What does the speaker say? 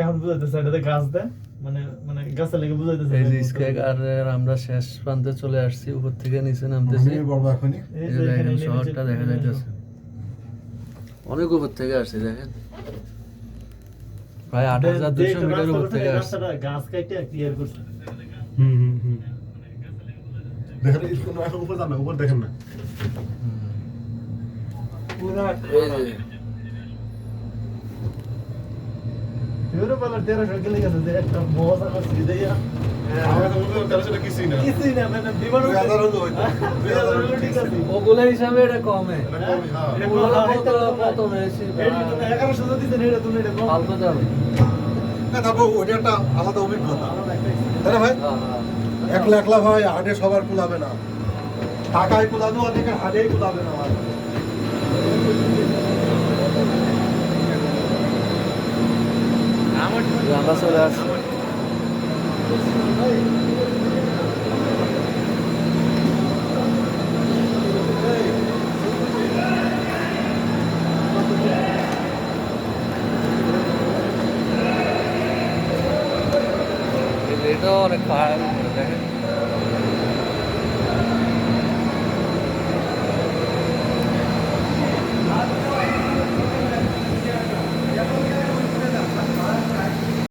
এখন বুঝাইতেছে এটাতে গাছ দেয়। মানে মানে গাছের লেগে বুঝাইতেছে এই যে আর আমরা শেষ প্রান্তে চলে আসছি উপর থেকে নিচে নামতেছি। এই যে দেখেন শহরটা দেখা যাইতেছে। অনেক উপর থেকে আসছে দেখেন। প্রায় আট হাজার দুশো মিটার উপর থেকে আসছে। গাছ কাইটে ক্লিয়ার করছে। হুম হুম হুম। দেখেন উপর দেখেন না পুরা এই যে ইউরোপালার একলা একলা ভাই হাটে সবার কুলাবে না। টাকায় কুলানো অনেকের হাটেই কুলাবে না। আমরা চলে আসছি এটাও অনেক পাহাড় দেখেন